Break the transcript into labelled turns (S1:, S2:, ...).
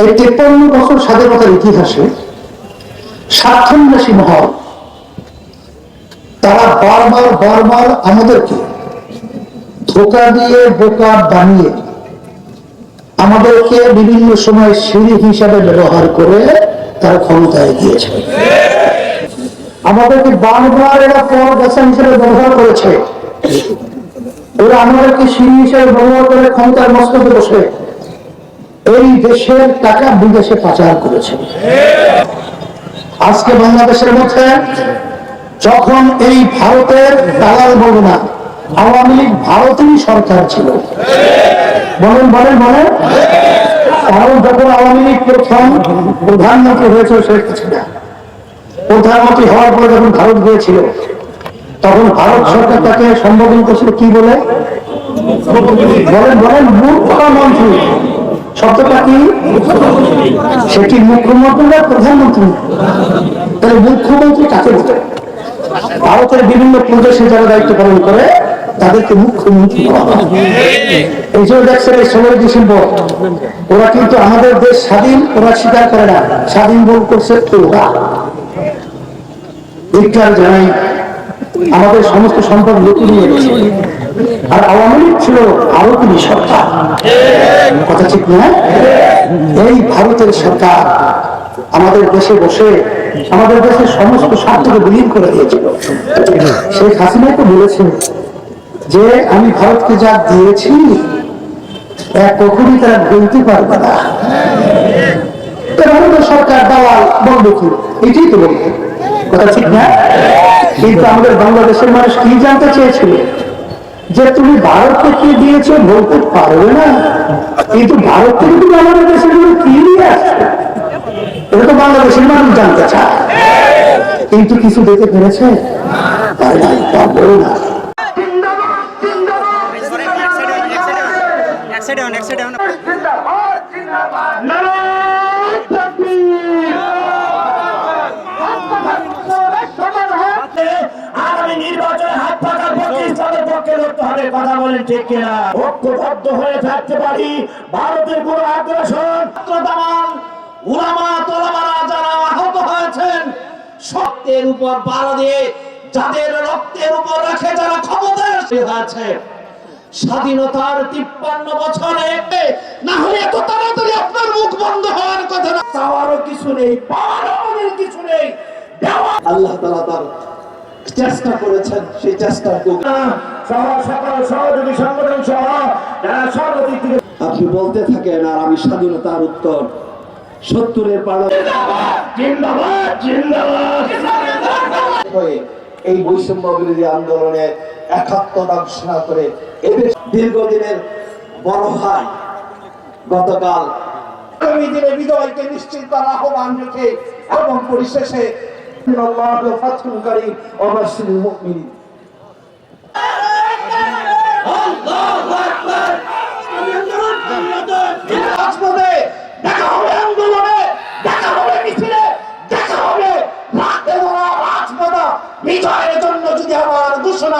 S1: এই তেপ্পান্ন বছর স্বাধীনতার ইতিহাসে স্বার্থান্বেষী মহল, তারা বারবার বারবার আমাদেরকে ধোকা দিয়ে, বোকা বানিয়ে আমাদেরকে বিভিন্ন সময় সিঁড়ি হিসাবে ব্যবহার করে তারা ক্ষমতায় গিয়েছে। আমাদেরকে বারবার এরা পর বেচা হিসেবে ব্যবহার করেছে। ওরা আমাদেরকে সিঁড়ি হিসেবে ব্যবহার করে ক্ষমতার মস্তকে বসে এই দেশের টাকা বিদেশে পাচার করেছে। আজকে বাংলাদেশের মধ্যে যখন এই ভারতের দালাল বলব না আওয়ামী লীগ ভারতেরই সরকার ছিল, বলেন বলেন বলেন কারণ যখন আওয়ামী লীগ প্রথম প্রধানমন্ত্রী হয়েছে শেখ হাসিনা। প্রধানমন্ত্রী হওয়ার পরে যখন ভারত গিয়েছিল, তখন ভারত সরকার তাকে সম্বোধন করছিল কি বলে? বলেন বলেন মুখ্যমন্ত্রী শব্দটা কি? সেটি মুখ্যমন্ত্রী প্রধানমন্ত্রী? তাহলে মুখ্যমন্ত্রী কাকে বলে? ভারতের বিভিন্ন প্রদেশে যারা দায়িত্ব পালন করে, তাদেরকে মুখ্যমন্ত্রী এই জন্য দেখছেন এই ষোলোই ডিসেম্বর, ওরা কিন্তু আমাদের দেশ স্বাধীন, ওরা স্বীকার করে না। স্বাধীন বল করছে জানাই, আমাদের সমস্ত সম্পদ লুটে নিয়ে আর আওয়ামী লীগ ছিল ভারতেরই সরকার। কথা ঠিক না? এই ভারতের সরকার আমাদের দেশে বসে, আমাদের দেশের সমস্ত স্বার্থকে বিলীন করে দিয়েছিল। শেখ হাসিনা তো বলেছে যে, আমি ভারতকে যা দিয়েছি কখনই তারা বলতে পারবে না। আমাদের সরকার দালাল বলবে কি এটাই তো বলবে কথা ঠিক না? কিন্তু আমাদের বাংলাদেশের মানুষ কি জানতে চেয়েছিল? যে তুমি ভারতকে কি দিয়েছ বলতে পারবে না কিন্তু ভারত থেকে তুমি আমাদের দেশের জন্য কি নিয়ে আসছো এটা তো বাংলাদেশের মানুষ জানতে চায় কিন্তু কিছু দিতে পেরেছে না
S2: সত্যের উপর দিয়ে যাদের রক্তের উপর রাখে যারা স্বাধীনতার তিপ্পান্ন বছরে না হলে এত তাড়াতাড়ি আপনার মুখ বন্ধ হওয়ার কথা না। চাওয়ারও কিছু নেই, পাওয়ারও কিছু নেই। আল্লাহ তালা তার চেষ্টা করেছেন সেই চেষ্টা সহযোগী সংগঠন সহ আপনি বলতে থাকেন আর আমি স্বাধীনতার উত্তর। সত্তরের এই বৈষম্য বিরোধী আন্দোলনে একাত্মতা ঘোষণা করে এদের দীর্ঘদিনের বড় ভাই গতকাল আগামী দিনে বিজয়কে নিশ্চিত করার আহ্বান রেখে এবং পরিশেষে ইন্না আল্লাহ ফাতহুন কারীম ওয়া বাশশিরিল মুমিনিন আল্লাহু আকবার। বিজয়ের জন্য যদি আমার ঘোষণা